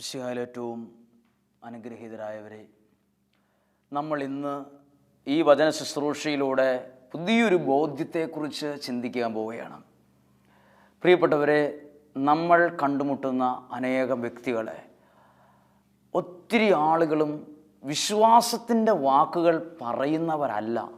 വിശാലേറ്റവും അനുഗ്രഹീതരായവരെ നമ്മൾ ഇന്ന് ഈ വചന ശുശ്രൂഷയിലൂടെ പുതിയൊരു ബോധ്യത്തെക്കുറിച്ച് ചിന്തിക്കാൻ പോവുകയാണ്. പ്രിയപ്പെട്ടവരെ നമ്മൾ കണ്ടുമുട്ടുന്ന അനേകം വ്യക്തികളെ ഒത്തിരി ആളുകളും വിശ്വാസത്തിന്റെ വാക്കുകൾ പറയുന്നവരല്ല.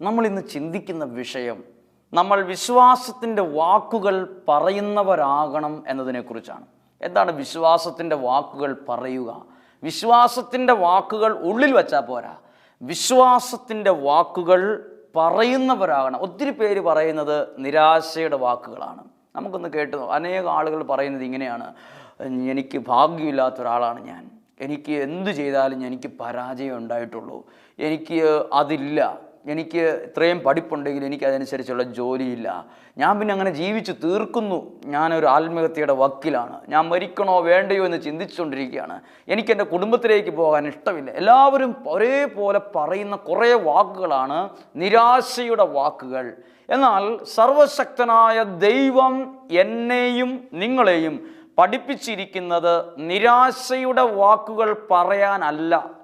നമ്മൾ ഇന്ന് ചിന്തിക്കുന്ന വിഷയം നമ്മൾ വിശ്വാസത്തിന്റെ വാക്കുകൾ പറയുന്നവരാകണം എന്നതിനെക്കുറിച്ചാണ്. എന്താണ് വിശ്വാസത്തിന്റെ വാക്കുകൾ പറയുക? വിശ്വാസത്തിന്റെ വാക്കുകൾ ഉള്ളിൽ വെച്ചാൽ പോരാ. വിശ്വാസത്തിന്റെ വാക്കുകൾ പറയുന്നവരാകണം. ഒത്തിരി പേര് പറയുന്നത് നിരാശയുടെ വാക്കുകളാണ്. നമുക്കൊന്ന് കേട്ടു അനേക ആളുകൾ പറയുന്നത് ഇങ്ങനെയാണ്. എനിക്ക് ഭാഗ്യമില്ലാത്ത ഒരാളാണ് ഞാൻ. എനിക്ക് എന്ത് ചെയ്താലും എനിക്ക് പരാജയം ഉണ്ടായിട്ടുള്ളൂ. എനിക്ക് അതില്ല. എനിക്ക് ഇത്രയും പഠിപ്പുണ്ടെങ്കിൽ എനിക്ക് അതനുസരിച്ചുള്ള ജോലിയില്ല. ഞാൻ പിന്നെ അങ്ങനെ ജീവിച്ചു തീർക്കുന്നു. ഞാനൊരു ആത്മഹത്യയുടെ വക്കിലാണ്. ഞാൻ മരിക്കണോ വേണ്ടയോ എന്ന് ചിന്തിച്ചുകൊണ്ടിരിക്കുകയാണ്. എനിക്ക് എന്റെ കുടുംബത്തിലേക്ക് പോകാൻ ഇഷ്ടമില്ല. എല്ലാവരും ഒരേപോലെ പറയുന്ന കുറേ വാക്കുകളാണ് നിരാശയുടെ വാക്കുകൾ. എന്നാൽ സർവശക്തനായ ദൈവം എന്നെയും നിങ്ങളെയും പഠിപ്പിച്ചിരിക്കുന്നത് നിരാശയുടെ വാക്കുകൾ പറയാനല്ല.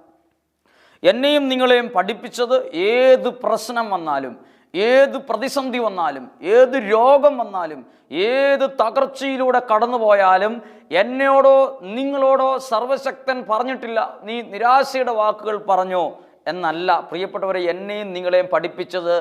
എന്നെയും നിങ്ങളെയും പഠിപ്പിച്ചത് ഏത് പ്രശ്നം വന്നാലും ഏത് പ്രതിസന്ധി വന്നാലും ഏത് രോഗം വന്നാലും ഏത് തകർച്ചയിലൂടെ കടന്നു പോയാലും എന്നോടോ നിങ്ങളോടോ സർവശക്തൻ പറഞ്ഞിട്ടില്ല. നീ നിരാശയുടെ വാക്കുകൾ പറഞ്ഞോ എന്നല്ല. പ്രിയപ്പെട്ടവരെ എന്നെയും നിങ്ങളെയും പഠിപ്പിച്ചത്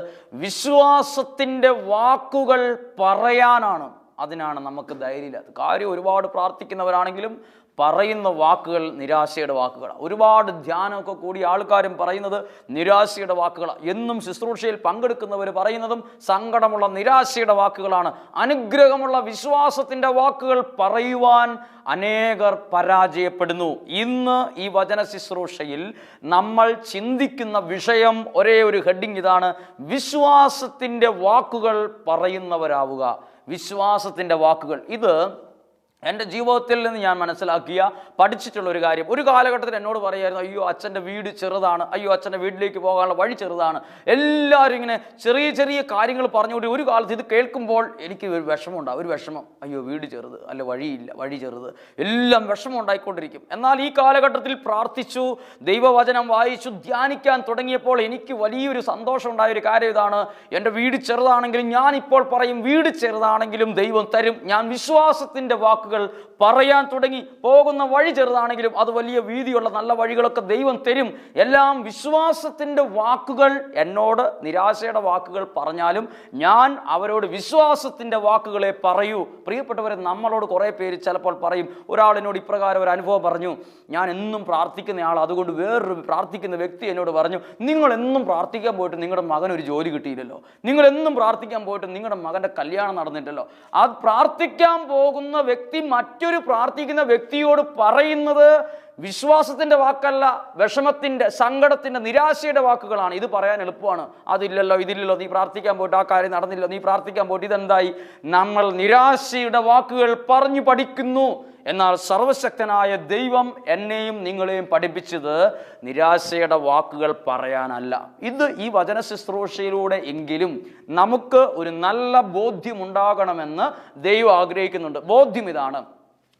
വിശ്വാസത്തിന്റെ വാക്കുകൾ പറയാനാണ്. അതിനാണ് നമുക്ക് ധൈര്യമില്ലാത്ത കാര്യം ഒരുപാട് പ്രാർത്ഥിക്കുന്നവരാണെങ്കിലും പറയുന്ന വാക്കുകൾ നിരാശയുടെ വാക്കുകളാണ്. ഒരുപാട് ധ്യാനമൊക്കെ കൂടി ആൾക്കാരും പറയുന്നത് നിരാശയുടെ വാക്കുകളാണ്. എന്നും ശുശ്രൂഷയിൽ പങ്കെടുക്കുന്നവർ പറയുന്നതും സങ്കടമുള്ള നിരാശയുടെ വാക്കുകളാണ്. അനുഗ്രഹമുള്ള വിശ്വാസത്തിന്റെ വാക്കുകൾ പറയുവാൻ അനേകർ പരാജയപ്പെടുന്നു. ഇന്ന് ഈ വചന ശുശ്രൂഷയിൽ നമ്മൾ ചിന്തിക്കുന്ന വിഷയം ഒരേ ഒരു ഹെഡിങ് ഇതാണ്. വിശ്വാസത്തിന്റെ വാക്കുകൾ പറയുന്നവരാവുക. വിശ്വാസത്തിന്റെ വാക്കുകൾ. ഇത് എന്റെ ജീവിതത്തിൽ നിന്ന് ഞാൻ മനസ്സിലാക്കിയ പഠിച്ചിട്ടുള്ള ഒരു കാര്യം. ഒരു കാലഘട്ടത്തിൽ എന്നോട് പറയായിരുന്നു അയ്യോ അച്ഛന്റെ വീട് ചെറുതാണ്. അയ്യോ അച്ഛന്റെ വീട്ടിലേക്ക് പോകാനുള്ള വഴി ചെറുതാണ്. എല്ലാവരും ഇങ്ങനെ ചെറിയ ചെറിയ കാര്യങ്ങൾ പറഞ്ഞുകൊണ്ട് ഒരു കാലത്ത് ഇത് കേൾക്കുമ്പോൾ എനിക്ക് ഒരു വിഷമമുണ്ടാകും ഒരു വിഷമം. അയ്യോ വീട് ചെറുത്. അല്ല വഴിയില്ല. വഴി ചെറുത്. എല്ലാം വിഷമം ഉണ്ടായിക്കൊണ്ടിരിക്കും. എന്നാൽ ഈ കാലഘട്ടത്തിൽ പ്രാർത്ഥിച്ചു ദൈവവചനം വായിച്ചു ധ്യാനിക്കാൻ തുടങ്ങിയപ്പോൾ എനിക്ക് വലിയൊരു സന്തോഷം ഉണ്ടായ ഒരു കാര്യം ഇതാണ്. എന്റെ വീട് ചെറുതാണെങ്കിലും ഞാനിപ്പോൾ പറയും വീട് ചെറുതാണെങ്കിലും ദൈവം തരും. ഞാൻ വിശ്വാസത്തിന്റെ വാക്കുകൾ പറയാൻ തുടങ്ങി. പോകുന്ന വഴി ചെറുതാണെങ്കിലും അത് വലിയ വീതിയുള്ള നല്ല വഴികളൊക്കെ ദൈവം തരും. എല്ലാം വിശ്വാസത്തിന്റെ വാക്കുകൾ എന്നോട് നിരാശയുടെ വാക്കുകൾ പറഞ്ഞാലും ഞാൻ അവരോട് വിശ്വാസത്തിന്റെ വാക്കുകളെ പറയൂ. പ്രിയപ്പെട്ടവരെ നമ്മളോട് കുറേ പേര് ചിലപ്പോൾ പറയും ഒരാളിനോട് ഇപ്രകാരം ഒരു അനുഭവം പറഞ്ഞു. ഞാൻ എന്നും പ്രാർത്ഥിക്കുന്ന ആൾ അതുകൊണ്ട് വേറൊരു പ്രാർത്ഥിക്കുന്ന വ്യക്തി എന്നോട് പറഞ്ഞു. നിങ്ങൾ എന്നും പ്രാർത്ഥിക്കാൻ പോയിട്ട് നിങ്ങളുടെ മകൻ ഒരു ജോലി കിട്ടിയില്ലല്ലോ. നിങ്ങൾ എന്നും പ്രാർത്ഥിക്കാൻ പോയിട്ട് നിങ്ങളുടെ മകന്റെ കല്യാണം നടന്നിട്ടല്ലോ ആ പ്രാർത്ഥിക്കാൻ പോകുന്ന വ്യക്തി മറ്റൊരു പ്രാർത്ഥിക്കുന്ന വ്യക്തിയോട് പറയുന്നത് വിശ്വാസത്തിന്റെ വാക്കല്ല വിഷമത്തിന്റെ സങ്കടത്തിന്റെ നിരാശയുടെ വാക്കുകളാണ്. ഇത് പറയാൻ എളുപ്പമാണ്. അതില്ലല്ലോ ഇതില്ലല്ലോ നീ പ്രാർത്ഥിക്കാൻ പോയിട്ട് ആ കാര്യം നടന്നില്ല നീ പ്രാർത്ഥിക്കാൻ പോയിട്ട് ഇതെന്തായി? നമ്മൾ നിരാശയുടെ വാക്കുകൾ പറഞ്ഞു പഠിക്കുന്നു. എന്നാൽ സർവശക്തനായ ദൈവം എന്നെയും നിങ്ങളെയും പഠിപ്പിച്ചത് നിരാശയുടെ വാക്കുകൾ പറയാനല്ല. ഇത് ഈ വചന ശുശ്രൂഷയിലൂടെ എങ്കിലും നമുക്ക് ഒരു നല്ല ബോധ്യമുണ്ടാകണമെന്ന് ദൈവം ആഗ്രഹിക്കുന്നുണ്ട്. ബോധ്യം ഇതാണ്.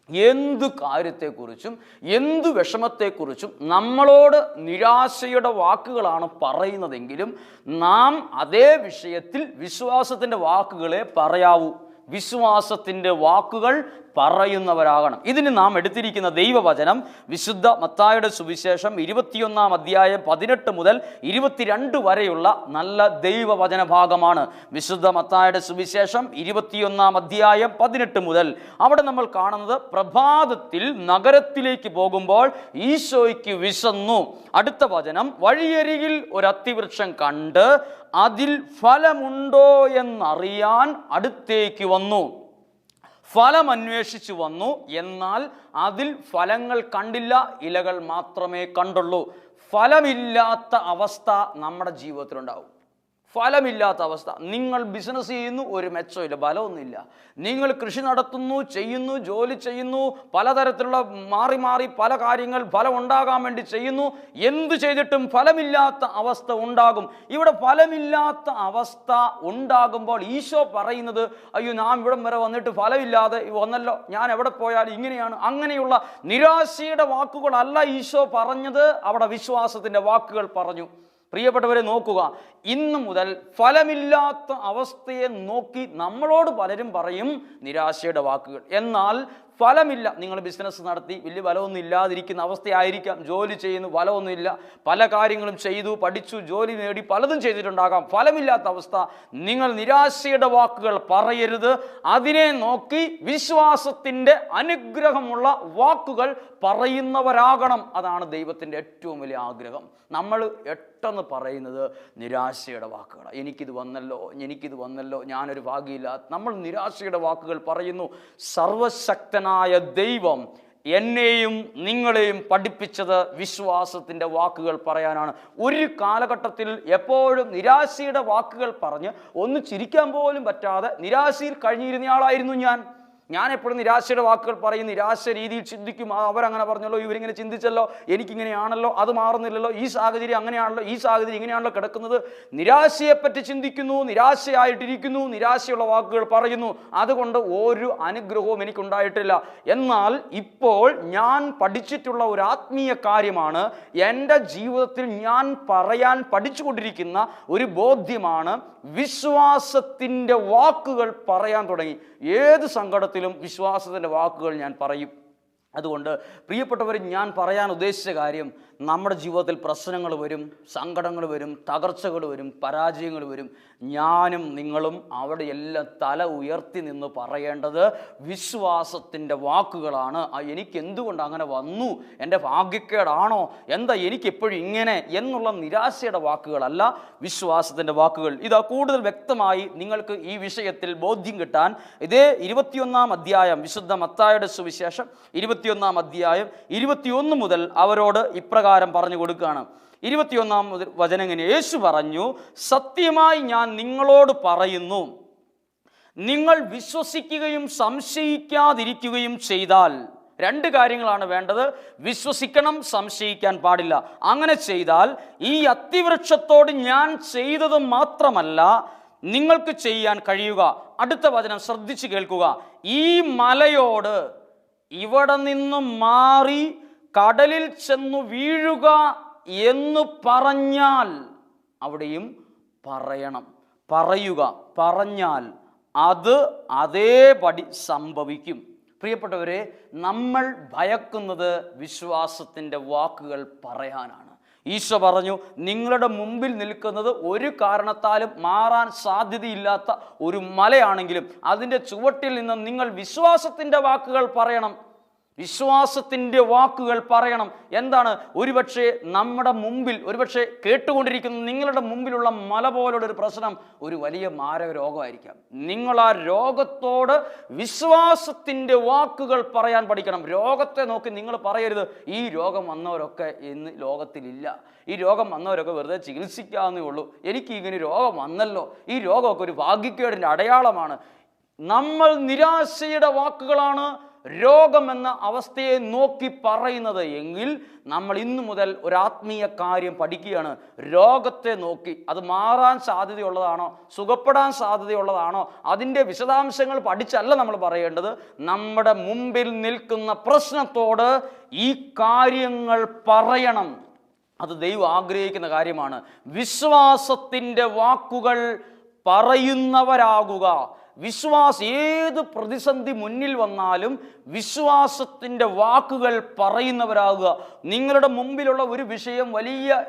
എന്ത് കാര്യത്തെക്കുറിച്ചും എന്ത് വിഷമത്തെക്കുറിച്ചും നമ്മളോട് നിരാശയുടെ വാക്കുകളാണ് പറയുന്നതെങ്കിലും നാം അതേ വിഷയത്തിൽ വിശ്വാസത്തിന്റെ വാക്കുകളെ പറയാവൂ. വിശ്വാസത്തിന്റെ വാക്കുകൾ പറയുന്നവരാകണം. ഇതിന് നാം എടുത്തിരിക്കുന്ന ദൈവവചനം വിശുദ്ധ മത്തായുടെ സുവിശേഷം ഇരുപത്തിയൊന്നാം അധ്യായം പതിനെട്ട് മുതൽ ഇരുപത്തിരണ്ട് വരെയുള്ള നല്ല ദൈവവചന ഭാഗമാണ്. വിശുദ്ധ മത്തായുടെ സുവിശേഷം ഇരുപത്തിയൊന്നാം അധ്യായം പതിനെട്ട് മുതൽ. അവിടെ നമ്മൾ കാണുന്നത് പ്രഭാതത്തിൽ നഗരത്തിലേക്ക് പോകുമ്പോൾ ഈശോയ്ക്ക് വിശന്നു. അടുത്ത വചനം വഴിയരികിൽ ഒരു അത്തിവൃക്ഷം കണ്ട് അതിൽ ഫലമുണ്ടോ എന്നറിയാൻ അടുത്തേക്ക് വന്നു. ഫലം അന്വേഷിച്ചു വന്നു. എന്നാൽ അതിൽ ഫലങ്ങൾ കണ്ടില്ല ഇലകൾ മാത്രമേ കണ്ടുള്ളൂ. ഫലമില്ലാത്ത അവസ്ഥ നമ്മുടെ ജീവിതത്തിലുണ്ടാവും. ഫലമില്ലാത്ത അവസ്ഥ. നിങ്ങൾ ബിസിനസ് ചെയ്യുന്നു ഒരു മെച്ചമില്ല ബലമൊന്നുമില്ല. നിങ്ങൾ കൃഷി നടത്തുന്നു ചെയ്യുന്നു ജോലി ചെയ്യുന്നു പലതരത്തിലുള്ള മാറി മാറി പല കാര്യങ്ങൾ ഫലം ഉണ്ടാകാൻ വേണ്ടി ചെയ്യുന്നു. എന്ത് ചെയ്തിട്ടും ഫലമില്ലാത്ത അവസ്ഥ ഉണ്ടാകും. ഇവിടെ ഫലമില്ലാത്ത അവസ്ഥ ഉണ്ടാകുമ്പോൾ ഈശോ പറയുന്നത് അയ്യോ നാം ഇവിടം വരെ വന്നിട്ട് ഫലമില്ലാതെ വന്നല്ലോ. ഞാൻ എവിടെ പോയാലും ഇങ്ങനെയാണ്. അങ്ങനെയുള്ള നിരാശയുടെ വാക്കുകളല്ല ഈശോ പറഞ്ഞത്. അവിടെ വിശ്വാസത്തിന്റെ വാക്കുകൾ പറഞ്ഞു. പ്രിയപ്പെട്ടവരെ നോക്കുക. ഇന്നു മുതൽ ഫലമില്ലാത്ത അവസ്ഥയെ നോക്കി നമ്മളോട് പലരും പറയും നിരാശയുടെ വാക്കുകൾ. എന്നാൽ ഫലമില്ല. നിങ്ങൾ ബിസിനസ് നടത്തി വലിയ ഫലമൊന്നും ഇല്ലാതിരിക്കുന്ന അവസ്ഥയായിരിക്കാം. ജോലി ചെയ്യുന്നു ഫലമൊന്നുമില്ല. പല കാര്യങ്ങളും ചെയ്തു പഠിച്ചു ജോലി നേടി പലതും ചെയ്തിട്ടുണ്ടാകാം. ഫലമില്ലാത്ത അവസ്ഥ. നിങ്ങൾ നിരാശയുടെ വാക്കുകൾ പറയരുത്. അതിനെ നോക്കി വിശ്വാസത്തിന്റെ അനുഗ്രഹമുള്ള വാക്കുകൾ പറയുന്നവരാകണം. അതാണ് ദൈവത്തിന്റെ ഏറ്റവും വലിയ ആഗ്രഹം. നമ്മൾ പെട്ടെന്ന് പറയുന്നത് നിരാശയുടെ വാക്കുകളാണ് എനിക്കിത് വന്നല്ലോ എനിക്കിത് വന്നല്ലോ ഞാനൊരു ഭാഗ്യമില്ല. നമ്മൾ നിരാശയുടെ വാക്കുകൾ പറയുന്നു. സർവശക്തനായ ദൈവം എന്നെയും നിങ്ങളെയും പഠിപ്പിച്ചത് വിശ്വാസത്തിന്റെ വാക്കുകൾ പറയാനാണ്. ഒരു കാലഘട്ടത്തിൽ എപ്പോഴും നിരാശയുടെ വാക്കുകൾ പറഞ്ഞ് ഒന്ന് ചിരിക്കാൻ പോലും പറ്റാതെ നിരാശയിൽ കഴിഞ്ഞിരുന്നയാളായിരുന്നു ഞാൻ. ഞാൻ എപ്പോഴും നിരാശയുടെ വാക്കുകൾ പറയും നിരാശ രീതിയിൽ ചിന്തിക്കും. അവരങ്ങനെ പറഞ്ഞല്ലോ ഇവരിങ്ങനെ ചിന്തിച്ചല്ലോ എനിക്കിങ്ങനെയാണല്ലോ അത് മാറുന്നില്ലല്ലോ ഈ സാഹചര്യം അങ്ങനെയാണല്ലോ ഈ സാഹചര്യം ഇങ്ങനെയാണല്ലോ കിടക്കുന്നത്. നിരാശയെപ്പറ്റി ചിന്തിക്കുന്നു നിരാശയായിട്ടിരിക്കുന്നു നിരാശയുള്ള വാക്കുകൾ പറയുന്നു. അതുകൊണ്ട് ഒരു അനുഗ്രഹവും എനിക്കുണ്ടായിട്ടില്ല. എന്നാൽ ഇപ്പോൾ ഞാൻ പഠിച്ചിട്ടുള്ള ഒരു ആത്മീയ കാര്യമാണ് എന്റെ ജീവിതത്തിൽ ഞാൻ പറയാൻ പഠിച്ചുകൊണ്ടിരിക്കുന്ന ഒരു ബോധ്യമാണ് വിശ്വാസത്തിന്റെ വാക്കുകൾ പറയാൻ തുടങ്ങി. ഏത് സങ്കടത്തിലും വിശ്വാസത്തിന്റെ വാക്കുകൾ ഞാൻ പറയും. അതുകൊണ്ട് പ്രിയപ്പെട്ടവർ ഞാൻ പറയാൻ ഉദ്ദേശിച്ച കാര്യം നമ്മുടെ ജീവിതത്തിൽ പ്രശ്നങ്ങൾ വരും സങ്കടങ്ങൾ വരും തകർച്ചകൾ വരും പരാജയങ്ങൾ വരും. ഞാനും നിങ്ങളും അവിടെ എല്ലാം തല ഉയർത്തി നിന്ന് പറയേണ്ടത് വിശ്വാസത്തിന്റെ വാക്കുകളാണ്. എനിക്ക് എന്തുകൊണ്ട് അങ്ങനെ വന്നു? എന്റെ ഭാഗ്യക്കേടാണോ? എന്താ എനിക്ക് എപ്പോഴും ഇങ്ങനെ എന്നുള്ള നിരാശയുടെ വാക്കുകളല്ല വിശ്വാസത്തിന്റെ വാക്കുകൾ. ഇതാ കൂടുതൽ വ്യക്തമായി നിങ്ങൾക്ക് ഈ വിഷയത്തിൽ ബോധ്യം കിട്ടാൻ. ഇതേ ഇരുപത്തിയൊന്നാം അധ്യായം വിശുദ്ധ മത്തായുടെ സുവിശേഷം ഇരുപത്തിയൊന്നാം അധ്യായം ഇരുപത്തിയൊന്ന് മുതൽ അവരോട് ഇപ്രകാരം പറഞ്ഞു കൊടുക്കുകയാണ്. ഇരുപത്തിയൊന്നാം വചനം ഇങ്ങനെ യേശു പറഞ്ഞു സത്യമായി ഞാൻ നിങ്ങളോട് പറയുന്നു. നിങ്ങൾ വിശ്വസിക്കുകയും സംശയിക്കാതിരിക്കുകയും ചെയ്താൽ രണ്ട് കാര്യങ്ങളാണ് വേണ്ടത്. വിശ്വസിക്കണം സംശയിക്കാൻ പാടില്ല. അങ്ങനെ ചെയ്താൽ ഈ അത്തിവൃക്ഷത്തോട് ഞാൻ ചെയ്തത് മാത്രമല്ല നിങ്ങൾക്ക് ചെയ്യാൻ കഴിയുക. അടുത്ത വചനം ശ്രദ്ധിച്ചു കേൾക്കുക. ഈ മലയോട് ഇവിടെ നിന്നും മാറി കടലിൽ ചെന്നു വീഴുക എന്ന് പറഞ്ഞാൽ അവിടെയും പറയണം. പറയുക പറഞ്ഞാൽ അത് അതേപടി സംഭവിക്കും. പ്രിയപ്പെട്ടവരെ നമ്മൾ ഭയക്കുന്നത് വിശ്വാസത്തിന്റെ വാക്കുകൾ പറയാനാണ്. ഈശോ പറഞ്ഞു നിങ്ങളുടെ മുമ്പിൽ നിൽക്കുന്നത് ഒരു കാരണത്താലും മാറാൻ സാധ്യതയില്ലാത്ത ഒരു മലയാണെങ്കിലും അതിന്റെ ചുവട്ടിൽ നിന്ന് നിങ്ങൾ വിശ്വാസത്തിന്റെ വാക്കുകൾ പറയണം. വിശ്വാസത്തിന്റെ വാക്കുകൾ പറയണം. എന്താണ്? ഒരുപക്ഷെ നമ്മുടെ മുമ്പിൽ ഒരുപക്ഷെ കേട്ടുകൊണ്ടിരിക്കുന്ന നിങ്ങളുടെ മുമ്പിലുള്ള മല പോലുള്ള ഒരു പ്രശ്നം ഒരു വലിയ മാരക രോഗമായിരിക്കാം. നിങ്ങൾ ആ രോഗത്തോട് വിശ്വാസത്തിന്റെ വാക്കുകൾ പറയാൻ പഠിക്കണം. രോഗത്തെ നോക്കി നിങ്ങൾ പറയരുത്. ഈ രോഗം വന്നവരൊക്കെ ഇന്ന് ലോകത്തിലില്ല. ഈ രോഗം വന്നവരൊക്കെ വെറുതെ ചികിത്സിക്കാവുന്നേ ഉള്ളൂ. എനിക്ക് ഇങ്ങനെ രോഗം വന്നല്ലോ. ഈ രോഗമൊക്കെ ഒരു ഭാഗ്യക്കേടിന്റെ അടയാളമാണ്. നമ്മൾ നിരാശയുടെ വാക്കുകളാണ് രോഗം എന്ന അവസ്ഥയെ നോക്കി പറയുന്നത് എങ്കിൽ നമ്മൾ ഇന്നു മുതൽ ഒരു ആത്മീയ കാര്യം പഠിക്കുകയാണ്. രോഗത്തെ നോക്കി. അത് മാറാൻ സാധ്യതയുള്ളതാണോ? സുഖപ്പെടാൻ സാധ്യതയുള്ളതാണോ? അതിന്റെ വിശദാംശങ്ങൾ പഠിച്ചല്ല നമ്മൾ പറയേണ്ടത്. നമ്മുടെ മുമ്പിൽ നിൽക്കുന്ന പ്രശ്നത്തോട് ഈ കാര്യങ്ങൾ പറയണം. അത് ദൈവം ആഗ്രഹിക്കുന്ന കാര്യമാണ്. വിശ്വാസത്തിന്റെ വാക്കുകൾ പറയുന്നവരാകുക. വിശ്വാസ് ഏത് പ്രതിസന്ധി മുന്നിൽ വന്നാലും വിശ്വാസത്തിന്റെ വാക്കുകൾ പറയുന്നവരാകുക. നിങ്ങളുടെ മുമ്പിലുള്ള ഒരു വിഷയം വലിയ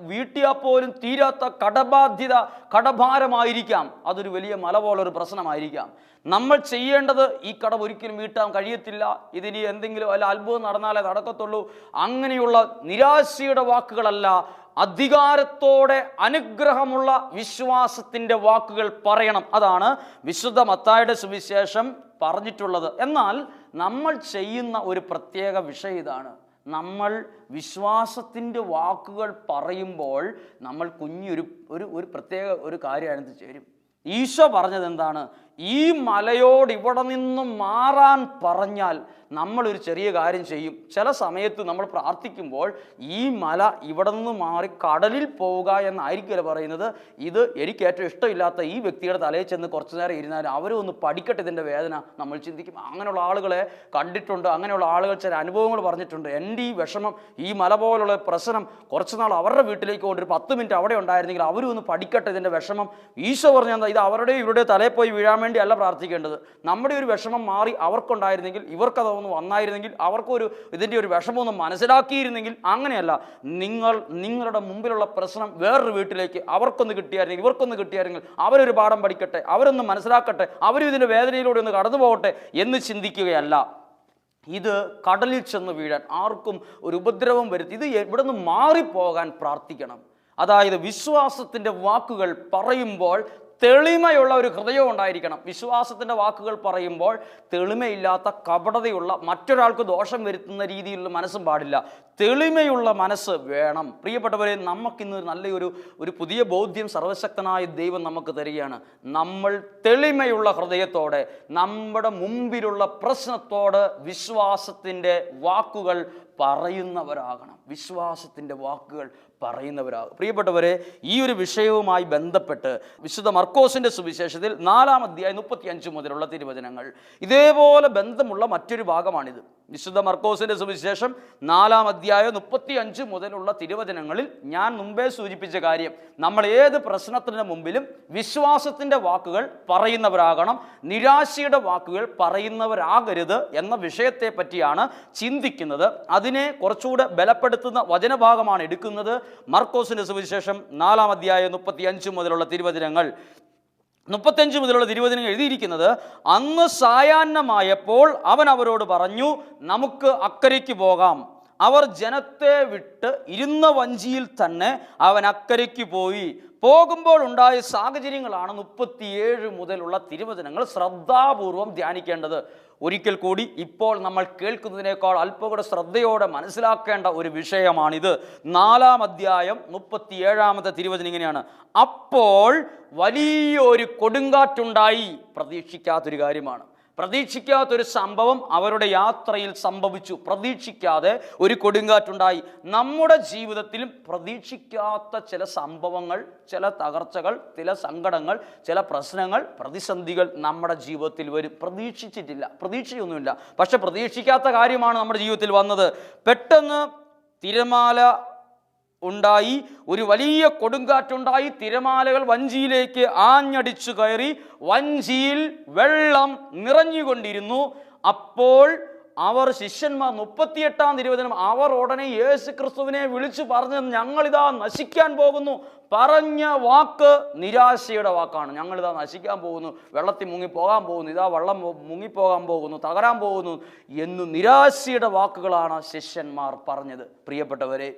വീട്ടിയാൽ പോലും തീരാത്ത കടബാധ്യത കടഭാരമായിരിക്കാം. അതൊരു വലിയ മല പോലൊരു പ്രശ്നമായിരിക്കാം. നമ്മൾ ചെയ്യേണ്ടത് ഈ കടം ഒരിക്കലും വീട്ടാൻ കഴിയത്തില്ല. ഇതിന് എന്തെങ്കിലും അല്ല അത്ഭുതം നടന്നാലേ നടക്കത്തുള്ളൂ. അങ്ങനെയുള്ള നിരാശയുടെ വാക്കുകളല്ല അധികാരത്തോടെ അനുഗ്രഹമുള്ള വിശ്വാസത്തിന്റെ വാക്കുകൾ പറയണം. അതാണ് വിശുദ്ധ മത്തായുടെ സുവിശേഷം പറഞ്ഞിട്ടുള്ളത്. എന്നാൽ നമ്മൾ ചെയ്യുന്ന ഒരു പ്രത്യേക വിഷയം ഇതാണ്. നമ്മൾ വിശ്വാസത്തിന്റെ വാക്കുകൾ പറയുമ്പോൾ നമ്മൾ കുഞ്ഞൊരു ഒരു ഒരു പ്രത്യേക ഒരു കാര്യമാണെന്ന് ചേരും. ഈശോ പറഞ്ഞത് എന്താണ് ഈ മലയോട് ഇവിടെ നിന്നും മാറാൻ പറഞ്ഞാൽ നമ്മളൊരു ചെറിയ കാര്യം ചെയ്യും. ചില സമയത്ത് നമ്മൾ പ്രാർത്ഥിക്കുമ്പോൾ ഈ മല ഇവിടെ നിന്ന് മാറി കടലിൽ പോവുക എന്നായിരിക്കില്ല പറയുന്നത്. ഇത് എനിക്ക് ഏറ്റവും ഇഷ്ടമില്ലാത്ത ഈ വ്യക്തിയുടെ തലയിൽ ചെന്ന് കുറച്ചു നേരം ഇരുന്നാൽ അവരും ഒന്ന് പഠിക്കട്ടെ ഇതിന്റെ വേദന നമ്മൾ ചിന്തിക്കും. അങ്ങനെയുള്ള ആളുകളെ കണ്ടിട്ടുണ്ട് അങ്ങനെയുള്ള ആളുകൾ ചില അനുഭവങ്ങൾ പറഞ്ഞിട്ടുണ്ട്. എന്റെ ഈ വിഷമം ഈ മല പോലുള്ള പ്രശ്നം കുറച്ച് നാൾ അവരുടെ വീട്ടിലേക്ക് കൊണ്ട് ഒരു പത്ത് മിനിറ്റ് അവിടെ ഉണ്ടായിരുന്നെങ്കിൽ അവരും ഒന്ന് പഠിക്കട്ടെ ഇതിന്റെ വിഷമം. ഈശോ പറഞ്ഞാൽ ഇത് അവരുടെ ഇവരുടെ തലയിൽ പോയി വീഴാൻ വേണ്ടി അല്ല പ്രാർത്ഥിക്കേണ്ടത്. നമ്മുടെ ഒരു വിഷമം മാറി അവർക്കുണ്ടായിരുന്നെങ്കിൽ ഇവർക്കതൊന്ന് വന്നായിരുന്നെങ്കിൽ അവർക്കൊരു ഇതിന്റെ ഒരു വിഷമമൊന്ന് മനസ്സിലാക്കിയിരുന്നെങ്കിൽ അങ്ങനെയല്ല. നിങ്ങൾ നിങ്ങളുടെ മുമ്പിലുള്ള പ്രശ്നം വേറൊരു വീട്ടിലേക്ക് അവർക്കൊന്ന് കിട്ടിയായിരുന്നെങ്കിൽ ഇവർക്കൊന്ന് കിട്ടിയായിരുന്നെങ്കിൽ അവരൊരു പാഠം പഠിക്കട്ടെ അവരൊന്ന് മനസ്സിലാക്കട്ടെ അവരും ഇതിന്റെ വേദനയിലൂടെ ഒന്ന് കടന്നു പോകട്ടെ എന്ന് ചിന്തിക്കുകയല്ല. ഇത് കടലിൽ ചെന്ന് വീഴാൻ ആർക്കും ഒരു ഉപദ്രവം വരുത്തി ഇത് ഇവിടെ നിന്ന് മാറിപ്പോകാൻ പ്രാർത്ഥിക്കണം. അതായത് വിശ്വാസത്തിന്റെ വാക്കുകൾ പറയുമ്പോൾ തെളിമയുള്ള ഒരു ഹൃദയം ഉണ്ടായിരിക്കണം. വിശ്വാസത്തിന്റെ വാക്കുകൾ പറയുമ്പോൾ തെളിമയില്ലാത്ത കപടതയുള്ള മറ്റൊരാൾക്ക് ദോഷം വരുത്തുന്ന രീതിയിലുള്ള മനസ്സും പാടില്ല. തെളിമയുള്ള മനസ്സ് വേണം. പ്രിയപ്പെട്ടവരെ നമുക്കിന്ന് നല്ലൊരു ഒരു പുതിയ ബോധ്യം സർവശക്തനായ ദൈവം നമുക്ക് തരികയാണ്. നമ്മൾ തെളിമയുള്ള ഹൃദയത്തോടെ നമ്മുടെ മുമ്പിലുള്ള പ്രശ്നത്തോട് വിശ്വാസത്തിന്റെ വാക്കുകൾ പറയുന്നവരാകണം. വിശ്വാസത്തിന്റെ വാക്കുകൾ പറയുന്നവരാകും. പ്രിയപ്പെട്ടവരെ ഈ ഒരു വിഷയവുമായി ബന്ധപ്പെട്ട് വിശുദ്ധ മർക്കോസിന്റെ സുവിശേഷത്തിൽ നാലാം അധ്യായം മുപ്പത്തി അഞ്ച് മുതലുള്ള തിരുവചനങ്ങൾ. ഇതേപോലെ ബന്ധമുള്ള മറ്റൊരു ഭാഗമാണിത്. വിശുദ്ധ മർക്കോസിന്റെ സുവിശേഷം നാലാം അധ്യായം മുപ്പത്തി അഞ്ച് മുതലുള്ള തിരുവചനങ്ങളിൽ ഞാൻ മുമ്പേ സൂചിപ്പിച്ച കാര്യം നമ്മൾ ഏത് പ്രശ്നത്തിന് മുമ്പിലും വിശ്വാസത്തിന്റെ വാക്കുകൾ പറയുന്നവരാകണം നിരാശയുടെ വാക്കുകൾ പറയുന്നവരാകരുത് എന്ന വിഷയത്തെ പറ്റിയാണ് ചിന്തിക്കുന്നത്. അതിനെ കുറച്ചുകൂടെ ബലപ്പെടുത്തുന്ന വചനഭാഗമാണ് എടുക്കുന്നത്. മർക്കോസിന്റെ സുവിശേഷം നാലാം അധ്യായം മുപ്പത്തി അഞ്ച് മുതലുള്ള തിരുവചനങ്ങൾ. മുപ്പത്തഞ്ച് മുതലുള്ള തിരുവചനങ്ങൾ എഴുതിയിരിക്കുന്നത് അന്ന് സായാഹ്നമായപ്പോൾ അവൻ അവരോട് പറഞ്ഞു നമുക്ക് അക്കരയ്ക്ക് പോകാം. അവർ ജനത്തെ വിട്ട് ഇരുന്ന വഞ്ചിയിൽ തന്നെ അവൻ അക്കരയ്ക്ക് പോയി. പോകുമ്പോൾ ഉണ്ടായ സാഹചര്യങ്ങളാണ് മുപ്പത്തിയേഴ് മുതലുള്ള തിരുവചനങ്ങൾ ശ്രദ്ധാപൂർവം ധ്യാനിക്കേണ്ടത്. ഒരിക്കൽ കൂടി ഇപ്പോൾ നമ്മൾ കേൾക്കുന്നതിനേക്കാൾ അല്പം കൂടെ ശ്രദ്ധയോടെ മനസ്സിലാക്കേണ്ട ഒരു വിഷയമാണിത്. നാലാം അധ്യായം മുപ്പത്തി ഏഴാമത്തെ തിരുവചനം ഇങ്ങനെയാണ്. അപ്പോൾ വലിയൊരു കൊടുങ്കാറ്റുണ്ടായി. പ്രതീക്ഷിക്കാത്തൊരു കാര്യമാണ്. പ്രതീക്ഷിക്കാത്തൊരു സംഭവം അവരുടെ യാത്രയിൽ സംഭവിച്ചു. പ്രതീക്ഷിക്കാതെ ഒരു കൊടുങ്കാറ്റുണ്ടായി. നമ്മുടെ ജീവിതത്തിലും പ്രതീക്ഷിക്കാത്ത ചില സംഭവങ്ങൾ ചില തകർച്ചകൾ ചില സങ്കടങ്ങൾ ചില പ്രശ്നങ്ങൾ പ്രതിസന്ധികൾ നമ്മുടെ ജീവിതത്തിൽ വരും. പ്രതീക്ഷിച്ചിട്ടില്ല. പ്രതീക്ഷയൊന്നുമില്ല. പക്ഷെ പ്രതീക്ഷിക്കാത്ത കാര്യമാണ് നമ്മുടെ ജീവിതത്തിൽ വന്നത്. പെട്ടെന്ന് തിരമാല ഉണ്ടായി ഒരു വലിയ കൊടുങ്കാറ്റുണ്ടായി തിരമാലകൾ വഞ്ചിയിലേക്ക് ആഞ്ഞടിച്ചു കയറി വഞ്ചിയിൽ വെള്ളം നിറഞ്ഞുകൊണ്ടിരുന്നു. അപ്പോൾ അവർ ശിഷ്യന്മാർ മുപ്പത്തിയെട്ടാം തിരുവചനം അവർ ഉടനെ യേശു ക്രിസ്തുവിനെ വിളിച്ചു പറഞ്ഞു ഞങ്ങളിതാ നശിക്കാൻ പോകുന്നു. പറഞ്ഞ വാക്ക് നിരാശയുടെ വാക്കാണ്. ഞങ്ങളിതാ നശിക്കാൻ പോകുന്നു വെള്ളത്തിൽ മുങ്ങിപ്പോകാൻ പോകുന്നു ഇതാ വെള്ളം മുങ്ങിപ്പോകാൻ പോകുന്നു തകരാൻ പോകുന്നു എന്ന് നിരാശയുടെ വാക്കുകളാണ് ശിഷ്യന്മാർ പറഞ്ഞത്. പ്രിയപ്പെട്ടവരെ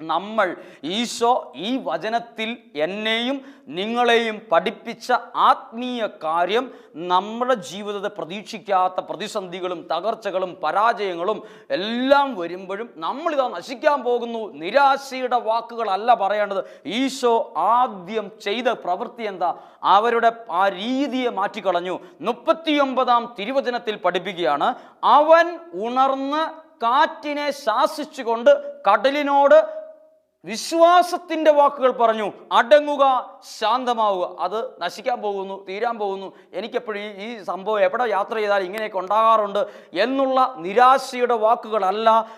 നമ്മൾ ഈശോ ഈ വചനത്തിൽ എന്നെയും നിങ്ങളെയും പഠിപ്പിച്ച ആത്മീയ കാര്യം നമ്മുടെ ജീവിതത്തെ പ്രതീക്ഷിക്കാത്ത പ്രതിസന്ധികളും തകർച്ചകളും പരാജയങ്ങളും എല്ലാം വരുമ്പോഴും നമ്മളിതാ നശിക്കാൻ പോകുന്നു. നിരാശയുടെ വാക്കുകളല്ല പറയേണ്ടത്. ഈശോ ആദ്യം ചെയ്ത പ്രവൃത്തി എന്താ? അവരുടെ ആ രീതിയെ മാറ്റിക്കളഞ്ഞു. മുപ്പത്തിയൊമ്പതാം തിരുവചനത്തിൽ പഠിപ്പിക്കുകയാണ് അവൻ ഉണർന്ന് കാറ്റിനെ ശാസിച്ചുകൊണ്ട് കടലിനോട് വിശ്വാസത്തിന്റെ വാക്കുകൾ പറഞ്ഞു അടങ്ങുക ശാന്തമാവുക. അത് നശിക്കാൻ പോകുന്നു തീരാൻ പോകുന്നു. എനിക്കെപ്പോഴും ഈ സംഭവം എവിടെ യാത്ര ചെയ്താൽ ഇങ്ങനെയൊക്കെ ഉണ്ടാകാറുണ്ട് എന്നുള്ള നിരാശയുടെ വാക്കുകളല്ല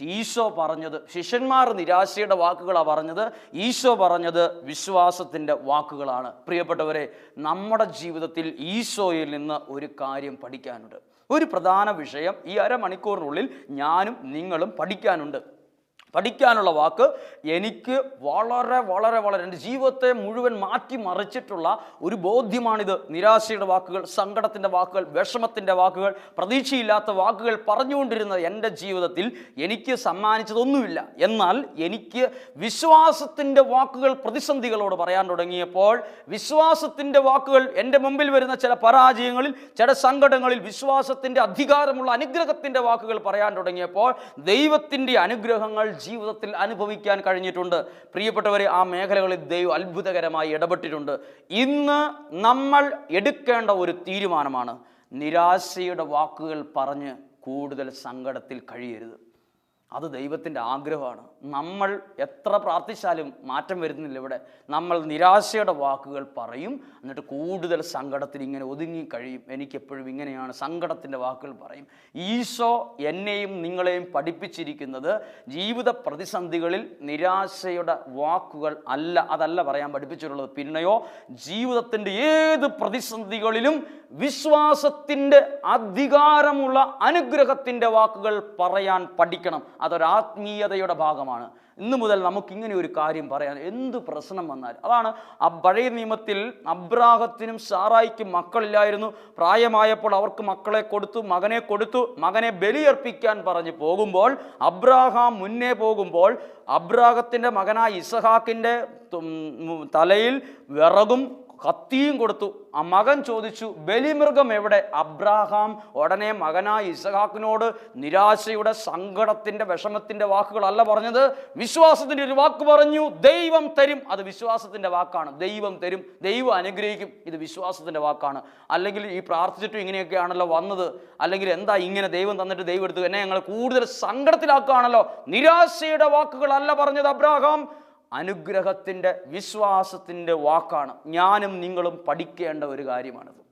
ഈശോ പറഞ്ഞത്. ശിഷ്യന്മാർ നിരാശയുടെ വാക്കുകളാണ് പറഞ്ഞത്. ഈശോ പറഞ്ഞത് വിശ്വാസത്തിന്റെ വാക്കുകളാണ്. പ്രിയപ്പെട്ടവരെ നമ്മുടെ ജീവിതത്തിൽ ഈശോയിൽ നിന്ന് ഒരു കാര്യം പഠിക്കാനുണ്ട്. ഒരു പ്രധാന വിഷയം ഈ അരമണിക്കൂറിനുള്ളിൽ ഞാനും നിങ്ങളും പഠിക്കാനുണ്ട്. പഠിക്കാനുള്ള വാക്ക് എനിക്ക് വളരെ വളരെ വളരെ എന്റെ ജീവിതത്തെ മുഴുവൻ മാറ്റി മറിച്ചിട്ടുള്ള ഒരു ബോധ്യമാണിത്. നിരാശയുടെ വാക്കുകൾ സങ്കടത്തിന്റെ വാക്കുകൾ വിഷമത്തിന്റെ വാക്കുകൾ പ്രതീക്ഷയില്ലാത്ത വാക്കുകൾ പറഞ്ഞുകൊണ്ടിരുന്ന എന്റെ ജീവിതത്തിൽ എനിക്ക് സമ്മാനിച്ചതൊന്നുമില്ല. എന്നാൽ എനിക്ക് വിശ്വാസത്തിന്റെ വാക്കുകൾ പ്രതിസന്ധികളോട് പറയാൻ തുടങ്ങിയപ്പോൾ വിശ്വാസത്തിന്റെ വാക്കുകൾ എന്റെ മുമ്പിൽ വരുന്ന ചില പരാജയങ്ങളിൽ ചില സങ്കടങ്ങളിൽ വിശ്വാസത്തിന്റെ അധികാരമുള്ള അനുഗ്രഹത്തിന്റെ വാക്കുകൾ പറയാൻ തുടങ്ങിയപ്പോൾ ദൈവത്തിന്റെ അനുഗ്രഹങ്ങൾ ജീവിതത്തിൽ അനുഭവിക്കാൻ കഴിഞ്ഞിട്ടുണ്ട്. പ്രിയപ്പെട്ടവരെ ആ മേഖലകളിൽ ദൈവം അത്ഭുതകരമായി ഇടപെട്ടിട്ടുണ്ട്. ഇന്ന് നമ്മൾ എടുക്കേണ്ട ഒരു തീരുമാനമാണ് നിരാശയുടെ വാക്കുകൾ പറഞ്ഞ് കൂടുതൽ സങ്കടത്തിൽ കഴിയരുത്. അത് ദൈവത്തിന്റെ ആഗ്രഹമാണ്. നമ്മൾ എത്ര പ്രാർത്ഥിച്ചാലും മാറ്റം വരുന്നില്ല ഇവിടെ. നമ്മൾ നിരാശയുടെ വാക്കുകൾ പറയും എന്നിട്ട് കൂടുതൽ സങ്കടത്തിൽ ഇങ്ങനെ ഒതുങ്ങി കഴിയും. എനിക്കെപ്പോഴും ഇങ്ങനെയാണ് സങ്കടത്തിന്റെ വാക്കുകൾ പറയും. ഈശോ എന്നെയും നിങ്ങളെയും പഠിപ്പിച്ചിരിക്കുന്നത് ജീവിത പ്രതിസന്ധികളിൽ നിരാശയുടെ വാക്കുകൾ അല്ല അതല്ല പറയാൻ പഠിപ്പിച്ചിട്ടുള്ളത്. പിന്നെയോ ജീവിതത്തിന്റെ ഏത് പ്രതിസന്ധികളിലും വിശ്വാസത്തിന്റെ അധികാരമുള്ള അനുഗ്രഹത്തിന്റെ വാക്കുകൾ പറയാൻ പഠിക്കണം. അതൊരാത്മീയതയുടെ ഭാഗമാണ്. ഇന്ന് മുതൽ നമുക്ക് ഇങ്ങനെ ഒരു കാര്യം പറയാൻ എന്ത് പ്രശ്നം വന്നാലും. അതാണ് ആ പഴയ നിയമത്തിൽ അബ്രാഹത്തിനും സാറായിക്കും മക്കളില്ലായിരുന്നു. പ്രായമായപ്പോൾ അവർക്ക് മക്കളെ കൊടുത്തു മകനെ കൊടുത്തു മകനെ ബലിയർപ്പിക്കാൻ പറഞ്ഞ് പോകുമ്പോൾ അബ്രാഹാം മുന്നേ പോകുമ്പോൾ അബ്രാഹത്തിന്റെ മകനായ ഇസഹാക്കിന്റെ തലയിൽ വിറകും കത്തിയും കൊടുത്തു. ആ മകൻ ചോദിച്ചു ബലിമൃഗം എവിടെ? അബ്രാഹാം ഉടനെ മകനായ ഇസഹാക്കിനോട് നിരാശയുടെ സങ്കടത്തിന്റെ വിഷമത്തിന്റെ വാക്കുകളല്ല പറഞ്ഞത്. വിശ്വാസത്തിന്റെ ഒരു വാക്ക് പറഞ്ഞു. ദൈവം തരും. അത് വിശ്വാസത്തിന്റെ വാക്കാണ്. ദൈവം തരും. ദൈവം അനുഗ്രഹിക്കും. ഇത് വിശ്വാസത്തിന്റെ വാക്കാണ്. അല്ലെങ്കിൽ ഈ പ്രാർത്ഥിച്ചിട്ടും ഇങ്ങനെയൊക്കെയാണല്ലോ വന്നത്. അല്ലെങ്കിൽ എന്താ ഇങ്ങനെ ദൈവം തന്നിട്ട് ദൈവം എടുത്തു എന്നെ ഞങ്ങൾ കൂടുതൽ സങ്കടത്തിലാക്കുകയാണല്ലോ? നിരാശയുടെ വാക്കുകളല്ല പറഞ്ഞത് അബ്രാഹാം. അനുഗ്രഹത്തിന്റെ വിശ്വാസത്തിന്റെ വാക്കാണ്. ഞാനും നിങ്ങളും പഠിക്കേണ്ട ഒരു കാര്യമാണത്.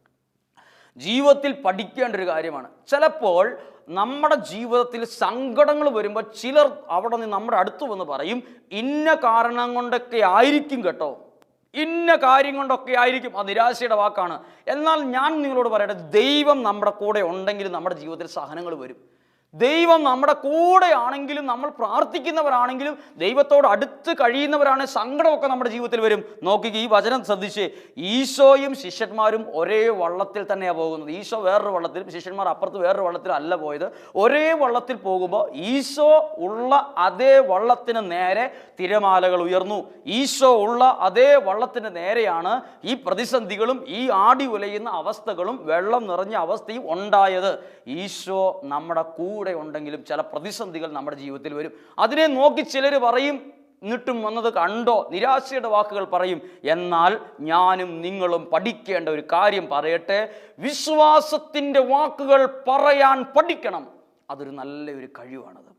ജീവിതത്തിൽ പഠിക്കേണ്ട ഒരു കാര്യമാണ്. ചിലപ്പോൾ നമ്മുടെ ജീവിതത്തിൽ സങ്കടങ്ങൾ വരുമ്പോൾ ചിലർ അവിടെ നിന്ന് നമ്മുടെ അടുത്ത് വന്ന് പറയും ഇന്ന കാരണം കൊണ്ടൊക്കെ ആയിരിക്കും കേട്ടോ. ഇന്ന കാര്യം കൊണ്ടൊക്കെ ആയിരിക്കും. അത് നിരാശയുടെ വാക്കാണ്. എന്നാൽ ഞാൻ നിങ്ങളോട് പറയട്ടെ ദൈവം നമ്മുടെ കൂടെ ഉണ്ടെങ്കിൽ നമ്മുടെ ജീവിതത്തിൽ സഹനങ്ങൾ വരും. ദൈവം നമ്മുടെ കൂടെയാണെങ്കിലും നമ്മൾ പ്രാർത്ഥിക്കുന്നവരാണെങ്കിലും ദൈവത്തോട് അടുത്ത് കഴിയുന്നവരാണ് സങ്കടമൊക്കെ നമ്മുടെ ജീവിതത്തിൽ വരും. നോക്കുക ഈ വചനം ശ്രദ്ധിച്ച്. ഈശോയും ശിഷ്യന്മാരും ഒരേ വള്ളത്തിൽ തന്നെയാണ് പോകുന്നത്. ഈശോ വേറൊരു വള്ളത്തിലും ശിഷ്യന്മാർ അപ്പുറത്ത് വേറൊരു വള്ളത്തിൽ അല്ല പോയത്. ഒരേ വള്ളത്തിൽ പോകുമ്പോൾ ഈശോ ഉള്ള അതേ വള്ളത്തിന് നേരെ തിരമാലകൾ ഉയർന്നു. ഈശോ ഉള്ള അതേ വള്ളത്തിന് നേരെയാണ് ഈ പ്രതിസന്ധികളും ഈ ആടി ഉലയുന്ന അവസ്ഥകളും വെള്ളം നിറഞ്ഞ അവസ്ഥയും ഉണ്ടായത്. ഈശോ നമ്മുടെ കൂടെ ഉണ്ടെങ്കിലും ചില പ്രതിസന്ധികൾ നമ്മുടെ ജീവിതത്തിൽ വരും. അതിനെ നോക്കി ചിലർ പറയും എന്നിട്ടും വന്നത് കണ്ടോ? നിരാശയുടെ വാക്കുകൾ പറയും. എന്നാൽ ഞാനും നിങ്ങളും പഠിക്കേണ്ട ഒരു കാര്യം പറയട്ടെ. വിശ്വാസത്തിന്റെ വാക്കുകൾ പറയാൻ പഠിക്കണം. അതൊരു നല്ലൊരു കഴിവാണത്.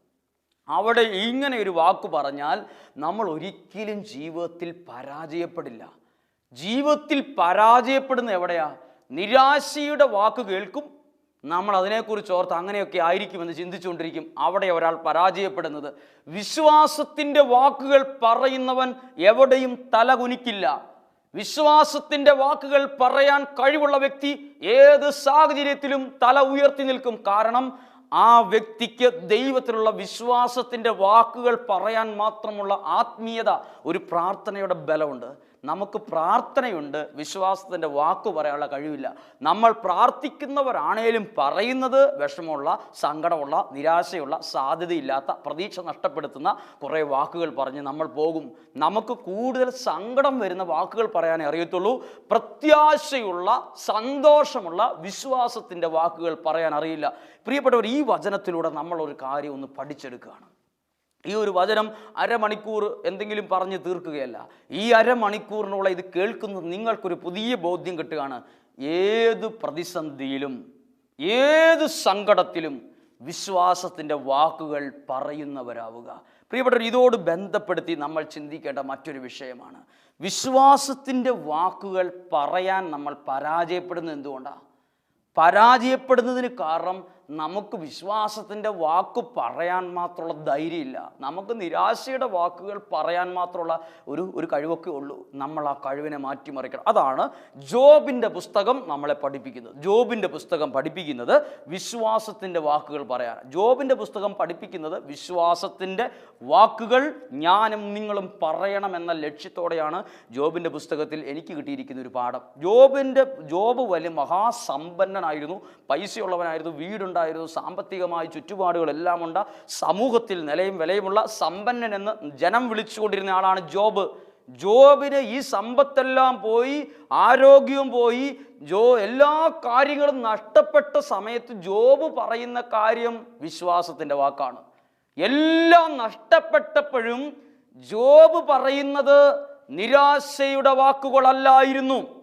അവിടെ ഇങ്ങനെ ഒരു വാക്ക് പറഞ്ഞാൽ നമ്മൾ ഒരിക്കലും ജീവിതത്തിൽ പരാജയപ്പെടില്ല. ജീവിതത്തിൽ പരാജയപ്പെടുന്ന എവിടെയാ? നിരാശയുടെ വാക്ക് കേൾക്കും നമ്മൾ അതിനെക്കുറിച്ച് ഓർത്ത് അങ്ങനെയൊക്കെ ആയിരിക്കുമെന്ന് ചിന്തിച്ചുകൊണ്ടിരിക്കും. അവിടെ ഒരാൾ പരാജയപ്പെടുന്നത്. വിശ്വാസത്തിന്റെ വാക്കുകൾ പറയുന്നവൻ എവിടെയും തലകുനിക്കില്ല. വിശ്വാസത്തിന്റെ വാക്കുകൾ പറയാൻ കഴിവുള്ള വ്യക്തി ഏത് സാഹചര്യത്തിലും തല ഉയർത്തി നിൽക്കും. കാരണം ആ വ്യക്തിക്ക് ദൈവത്തിലുള്ള വിശ്വാസത്തിന്റെ വാക്കുകൾ പറയാൻ മാത്രമുള്ള ആത്മീയത ഒരു പ്രാർത്ഥനയുടെ ബലമുണ്ട്. നമുക്ക് പ്രാർത്ഥനയുണ്ട് വിശ്വാസത്തിന്റെ വാക്ക് പറയാനുള്ള കഴിവില്ല. നമ്മൾ പ്രാർത്ഥിക്കുന്നവരാണേലും പറയുന്നത് വിഷമമുള്ള സങ്കടമുള്ള നിരാശയുള്ള സാധ്യതയില്ലാത്ത പ്രതീക്ഷ നഷ്ടപ്പെടുത്തുന്ന കുറേ വാക്കുകൾ പറഞ്ഞ് നമ്മൾ പോകും. നമുക്ക് കൂടുതൽ സങ്കടം വരുന്ന വാക്കുകൾ പറയാനേ അറിയത്തുള്ളൂ. പ്രത്യാശയുള്ള സന്തോഷമുള്ള വിശ്വാസത്തിന്റെ വാക്കുകൾ പറയാൻ അറിയില്ല. പ്രിയപ്പെട്ടവർ ഈ വചനത്തിലൂടെ നമ്മൾ ഒരു കാര്യം ഒന്ന് പഠിച്ചെടുക്കുകയാണ്. ഈ ഒരു വചനം അരമണിക്കൂർ എന്തെങ്കിലും പറഞ്ഞ് തീർക്കുകയല്ല. ഈ അരമണിക്കൂറിനുള്ള ഇത് കേൾക്കുന്നത് നിങ്ങൾക്കൊരു പുതിയ ബോധ്യം കിട്ടുകയാണ്. ഏത് പ്രതിസന്ധിയിലും ഏത് സങ്കടത്തിലും വിശ്വാസത്തിന്റെ വാക്കുകൾ പറയുന്നവരാവുക. പ്രിയപ്പെട്ടവർ ഇതോട് ബന്ധപ്പെടുത്തി നമ്മൾ ചിന്തിക്കേണ്ട മറ്റൊരു വിഷയമാണ്. വിശ്വാസത്തിന്റെ വാക്കുകൾ പറയാൻ നമ്മൾ പരാജയപ്പെടുന്നത് എന്തുകൊണ്ടാണ് പരാജയപ്പെടുന്നതിന് കാരണം നമുക്ക് വിശ്വാസത്തിന്റെ വാക്ക് പറയാൻ മാത്രമുള്ള ധൈര്യമില്ല. നമുക്ക് നിരാശയുടെ വാക്കുകൾ പറയാൻ മാത്രമുള്ള ഒരു ഒരു കഴിവൊക്കെ ഉള്ളൂ. നമ്മൾ ആ കഴിവിനെ മാറ്റിമറിക്കണം. അതാണ് ജോബിന്റെ പുസ്തകം നമ്മളെ പഠിപ്പിക്കുന്നത്. ജോബിന്റെ പുസ്തകം പഠിപ്പിക്കുന്നത് വിശ്വാസത്തിന്റെ വാക്കുകൾ പറയാൻ. ജോബിന്റെ പുസ്തകം പഠിപ്പിക്കുന്നത് വിശ്വാസത്തിന്റെ വാക്കുകൾ ഞാനും നിങ്ങളും പറയണമെന്ന ലക്ഷ്യത്തോടെയാണ് ജോബിന്റെ പുസ്തകത്തിൽ എനിക്ക് കിട്ടിയിരിക്കുന്ന ഒരു പാഠം. ജോബിന്റെ ജോബ് വലിയ മഹാസമ്പന്നനായിരുന്നു. പൈസയുള്ളവനായിരുന്നു. വീടുണ്ടായിരുന്നു സാമ്പത്തികമായ ചുറ്റുപാടുകളെല്ലാം ഉണ്ട്. സമൂഹത്തിൽ നിലയും വിലയുമുള്ള സമ്പന്നൻ എന്ന് ജനം വിളിച്ചുകൊണ്ടിരുന്ന ആളാണ് ജോബ്. ജോബിന് ഈ സമ്പത്തെല്ലാം പോയി ആരോഗ്യവും പോയി. ജോ എല്ലാ കാര്യങ്ങളും നഷ്ടപ്പെട്ട സമയത്ത് ജോബ് പറയുന്ന കാര്യം വിശ്വാസത്തിന്റെ വാക്കാണ്. എല്ലാം നഷ്ടപ്പെട്ടപ്പോഴും ജോബ് പറയുന്നത് നിരാശയുടെ വാക്കുകളല്ലായിരുന്നു.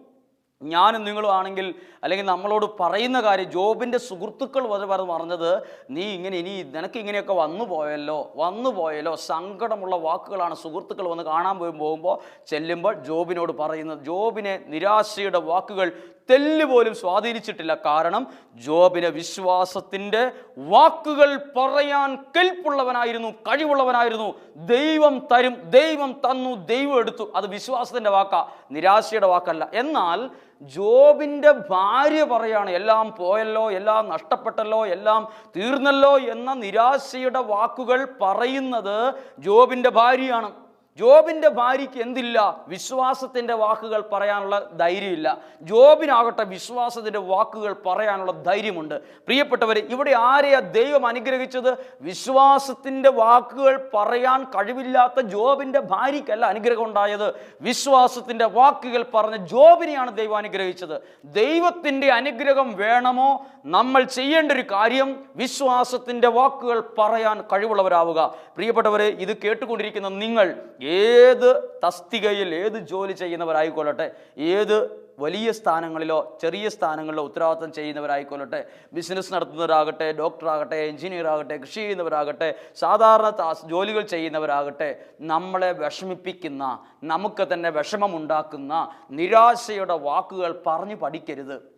ഞാനും നിങ്ങളും ആണെങ്കിൽ അല്ലെങ്കിൽ നമ്മളോട് പറയുന്ന കാര്യം ജോബിന്റെ സുഹൃത്തുക്കൾ വരെ പറഞ്ഞത് നീ ഇങ്ങനെ ഇനി നിനക്ക് ഇങ്ങനെയൊക്കെ വന്നു പോയല്ലോ വന്നു പോയല്ലോ സങ്കടമുള്ള വാക്കുകളാണ് സുഹൃത്തുക്കൾ വന്ന് കാണാൻ പോകുമ്പോൾ ചെല്ലുമ്പോൾ ജോബിനോട് പറയുന്നത് ജോബിനെ നിരാശയുടെ വാക്കുകൾ തെല്ല് പോലും സ്വാധീനിച്ചിട്ടില്ല. കാരണം ജോബിനെ വിശ്വാസത്തിന്റെ വാക്കുകൾ പറയാൻ കെൽപ്പുള്ളവനായിരുന്നു കഴിവുള്ളവനായിരുന്നു. ദൈവം തരും ദൈവം തന്നു ദൈവം എടുത്തു. അത് വിശ്വാസത്തിന്റെ വാക്കാ നിരാശയുടെ വാക്കല്ല. എന്നാൽ ജോബിന്റെ ഭാര്യ പറയാണ് എല്ലാം പോയല്ലോ എല്ലാം നഷ്ടപ്പെട്ടല്ലോ എല്ലാം തീർന്നല്ലോ എന്ന നിരാശയുടെ വാക്കുകൾ പറയുന്നത് ജോബിന്റെ ഭാര്യയാണ്. ജോബിന്റെ ഭാര്യയ്ക്ക് എന്തില്ല? വിശ്വാസത്തിന്റെ വാക്കുകൾ പറയാനുള്ള ധൈര്യമില്ല. ജോബിനാകട്ടെ വിശ്വാസത്തിന്റെ വാക്കുകൾ പറയാനുള്ള ധൈര്യമുണ്ട്. പ്രിയപ്പെട്ടവർ ഇവിടെ ആരെയാ ദൈവം അനുഗ്രഹിച്ചത്? വിശ്വാസത്തിന്റെ വാക്കുകൾ പറയാൻ കഴിവില്ലാത്ത ജോബിന്റെ ഭാര്യയ്ക്കല്ല അനുഗ്രഹം ഉണ്ടായത്. വിശ്വാസത്തിന്റെ വാക്കുകൾ പറഞ്ഞ ജോബിനെയാണ് ദൈവം അനുഗ്രഹിച്ചത്. ദൈവത്തിന്റെ അനുഗ്രഹം വേണമോ? നമ്മൾ ചെയ്യേണ്ട ഒരു കാര്യം വിശ്വാസത്തിന്റെ വാക്കുകൾ പറയാൻ കഴിവുള്ളവരാവുക. പ്രിയപ്പെട്ടവർ ഇത് കേട്ടുകൊണ്ടിരിക്കുന്ന നിങ്ങൾ ഏത് തസ്തികയിൽ ഏത് ജോലി ചെയ്യുന്നവരായിക്കൊള്ളട്ടെ ഏത് വലിയ സ്ഥാനങ്ങളിലോ ചെറിയ സ്ഥാനങ്ങളിലോ ഉത്തരവാദിത്തം ചെയ്യുന്നവരായിക്കൊള്ളട്ടെ ബിസിനസ് നടത്തുന്നവരാകട്ടെ ഡോക്ടറാകട്ടെ എഞ്ചിനീയർ ആകട്ടെ കൃഷി ചെയ്യുന്നവരാകട്ടെ സാധാരണ ജോലികൾ ചെയ്യുന്നവരാകട്ടെ നമ്മളെ വിഷമിപ്പിക്കുന്ന നമുക്ക് തന്നെ വിഷമമുണ്ടാക്കുന്ന നിരാശയുടെ വാക്കുകൾ പറഞ്ഞു പഠിക്കരുത്.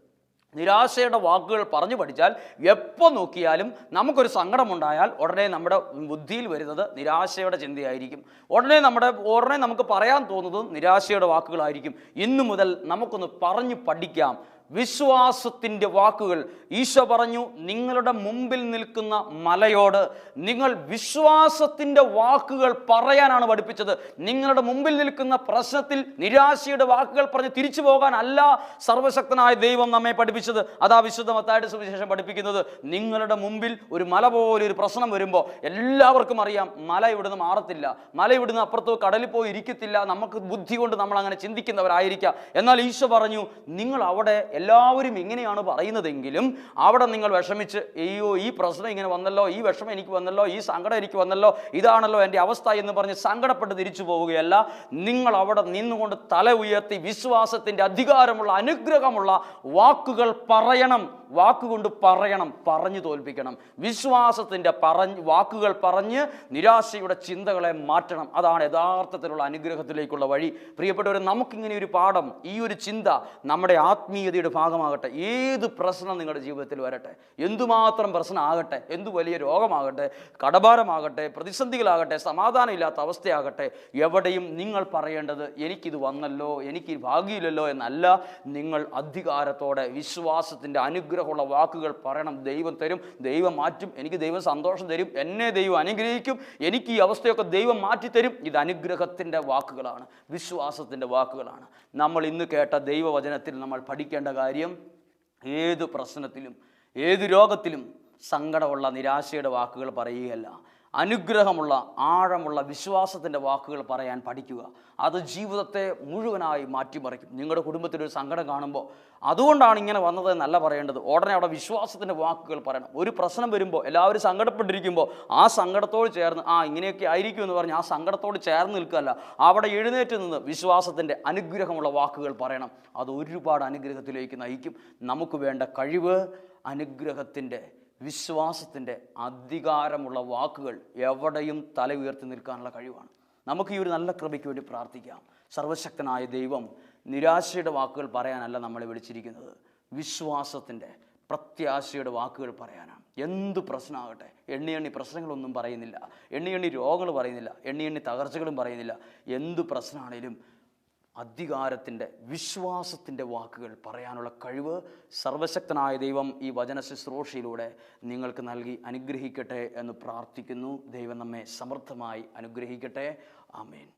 നിരാശയുടെ വാക്കുകൾ പറഞ്ഞു പഠിച്ചാൽ എപ്പോൾ നോക്കിയാലും നമുക്കൊരു സങ്കടമുണ്ടായാൽ ഉടനെ നമ്മുടെ ബുദ്ധിയിൽ വരുന്നത് നിരാശയുടെ ചിന്തയായിരിക്കും. ഉടനെ നമ്മുടെ ഉടനെ നമുക്ക് പറയാൻ തോന്നുന്നത് നിരാശയുടെ വാക്കുകളായിരിക്കും. ഇന്നു മുതൽ നമുക്കൊന്ന് പറഞ്ഞു പഠിക്കാം. വിശ്വാസത്തിന്റെ വാക്കുകൾ. ഈശോ പറഞ്ഞു നിങ്ങളുടെ മുമ്പിൽ നിൽക്കുന്ന മലയോട് നിങ്ങൾ വിശ്വാസത്തിന്റെ വാക്കുകൾ പറയാനാണ് പഠിപ്പിച്ചത്. നിങ്ങളുടെ മുമ്പിൽ നിൽക്കുന്ന പ്രശ്നത്തിൽ നിരാശയുടെ വാക്കുകൾ പറഞ്ഞ് തിരിച്ചു പോകാനല്ല സർവശക്തനായ ദൈവം നമ്മെ പഠിപ്പിച്ചത്. അതാ വിശുദ്ധ മത്തായുടെ സുവിശേഷം പഠിപ്പിക്കുന്നത്. നിങ്ങളുടെ മുമ്പിൽ ഒരു മല പോലെ ഒരു പ്രശ്നം വരുമ്പോൾ എല്ലാവർക്കും അറിയാം മല ഇവിടുന്ന് മാറത്തില്ല. മല ഇവിടുന്ന് അപ്പുറത്തോ കടലിൽ പോയി ഇരിക്കത്തില്ല. നമുക്ക് ബുദ്ധി കൊണ്ട് നമ്മൾ അങ്ങനെ ചിന്തിക്കുന്നവരായിരിക്കാം. എന്നാൽ ഈശോ പറഞ്ഞു നിങ്ങൾ അവിടെ എല്ലാവരും ഇങ്ങനെയാണ് പറയുന്നതെങ്കിലും അവിടെ നിങ്ങൾ വിഷമിച്ച് അയ്യോ ഈ പ്രശ്നം ഇങ്ങനെ വന്നല്ലോ ഈ വിഷമം എനിക്ക് വന്നല്ലോ ഈ സങ്കടം എനിക്ക് വന്നല്ലോ ഇതാണല്ലോ എന്റെ അവസ്ഥ എന്ന് പറഞ്ഞ് സങ്കടപ്പെട്ട് തിരിച്ചു പോവുകയല്ല. നിങ്ങൾ അവിടെ നിന്നുകൊണ്ട് തല ഉയർത്തി വിശ്വാസത്തിന്റെ അധികാരമുള്ള അനുഗ്രഹമുള്ള വാക്കുകൾ പറയണം. വാക്കുകൊണ്ട് പറയണം പറഞ്ഞു തോൽപ്പിക്കണം. വിശ്വാസത്തിന്റെ പറഞ്ഞ് വാക്കുകൾ പറഞ്ഞ് നിരാശയുടെ ചിന്തകളെ മാറ്റണം. അതാണ് യഥാർത്ഥത്തിലുള്ള അനുഗ്രഹത്തിലേക്കുള്ള വഴി. പ്രിയപ്പെട്ടവർ നമുക്കിങ്ങനെ ഒരു പാഠം ഈ ഒരു ചിന്ത നമ്മുടെ ആത്മീയതയുടെ ഭാഗമാകട്ടെ ഏത് പ്രശ്നം നിങ്ങളുടെ ജീവിതത്തിൽ വരട്ടെ എന്തുമാത്രം പ്രശ്നമാകട്ടെ എന്തു വലിയ രോഗമാകട്ടെ കടഭാരമാകട്ടെ പ്രതിസന്ധികളാകട്ടെ സമാധാനമില്ലാത്ത അവസ്ഥയാകട്ടെ എവിടെയും നിങ്ങൾ പറയേണ്ടത് എനിക്കിത് വന്നല്ലോ എനിക്ക് ഭാഗ്യമില്ലല്ലോ എന്നല്ല. നിങ്ങൾ അധികാരത്തോടെ വിശ്വാസത്തിന്റെ അനുഗ്രഹമുള്ള വാക്കുകൾ പറയണം. ദൈവം തരും ദൈവം മാറ്റും എനിക്ക് ദൈവം സന്തോഷം തരും എന്നെ ദൈവം അനുഗ്രഹിക്കും എനിക്ക് ഈ അവസ്ഥയൊക്കെ ദൈവം മാറ്റിത്തരും ഇത് അനുഗ്രഹത്തിന്റെ വാക്കുകളാണ് വിശ്വാസത്തിന്റെ വാക്കുകളാണ്. നമ്മൾ ഇന്ന് കേട്ട ദൈവവചനത്തിൽ നമ്മൾ പഠിക്കേണ്ട കാര്യം ഏത് പ്രശ്നത്തിലും ഏത് രോഗത്തിലും സങ്കടമുള്ള നിരാശയുടെ വാക്കുകൾ പറയുകയല്ല. അനുഗ്രഹമുള്ള ആഴമുള്ള വിശ്വാസത്തിന്റെ വാക്കുകൾ പറയാൻ പഠിക്കുക. അത് ജീവിതത്തെ മുഴുവനായി മാറ്റിമറിക്കും. നിങ്ങളുടെ കുടുംബത്തിലൊരു സങ്കടം കാണുമ്പോൾ അതുകൊണ്ടാണ് ഇങ്ങനെ വന്നത് എന്നല്ല പറയേണ്ടത്. ഉടനെ അവിടെ വിശ്വാസത്തിന്റെ വാക്കുകൾ പറയണം. ഒരു പ്രശ്നം വരുമ്പോൾ എല്ലാവരും സങ്കടപ്പെട്ടിരിക്കുമ്പോൾ ആ സങ്കടത്തോട് ചേർന്ന് ആ ഇങ്ങനെയൊക്കെ ആയിരിക്കും എന്ന് പറഞ്ഞ് ആ സങ്കടത്തോട് ചേർന്ന് നിൽക്കുകയല്ല. അവിടെ എഴുന്നേറ്റ് നിന്ന് വിശ്വാസത്തിന്റെ അനുഗ്രഹമുള്ള വാക്കുകൾ പറയണം. അത് ഒരുപാട് അനുഗ്രഹത്തിലേക്ക് നയിക്കും. നമുക്ക് വേണ്ട കഴിവ് അനുഗ്രഹത്തിന്റെ വിശ്വാസത്തിന്റെ അധികാരമുള്ള വാക്കുകൾ എവിടെയും തല ഉയർത്തി നിൽക്കാനുള്ള കഴിവാണ്. നമുക്ക് ഈ ഒരു നല്ല കൃപയ്ക്ക് വേണ്ടി പ്രാർത്ഥിക്കാം. സർവശക്തനായ ദൈവം നിരാശയുടെ വാക്കുകൾ പറയാനല്ല നമ്മളെ വിളിച്ചിരിക്കുന്നത്. വിശ്വാസത്തിന്റെ പ്രത്യാശയുടെ വാക്കുകൾ പറയാനാണ്. എന്ത് പ്രശ്നമാകട്ടെ എണ്ണി എണ്ണി പ്രശ്നങ്ങളൊന്നും പറയുന്നില്ല. എണ്ണി എണ്ണി രോഗങ്ങൾ പറയുന്നില്ല. എണ്ണി എണ്ണി തകർച്ചകളും പറയുന്നില്ല. എന്ത് പ്രശ്നമാണേലും അധികാരത്തിന്റെ വിശ്വാസത്തിന്റെ വാക്കുകൾ പറയാനുള്ള കഴിവ് സർവശക്തനായ ദൈവം ഈ വചന ശുശ്രൂഷയിലൂടെ നിങ്ങൾക്ക് നൽകി അനുഗ്രഹിക്കട്ടെ എന്ന് പ്രാർത്ഥിക്കുന്നു. ദൈവം നമ്മെ സമൃദ്ധമായി അനുഗ്രഹിക്കട്ടെ. ആമേൻ.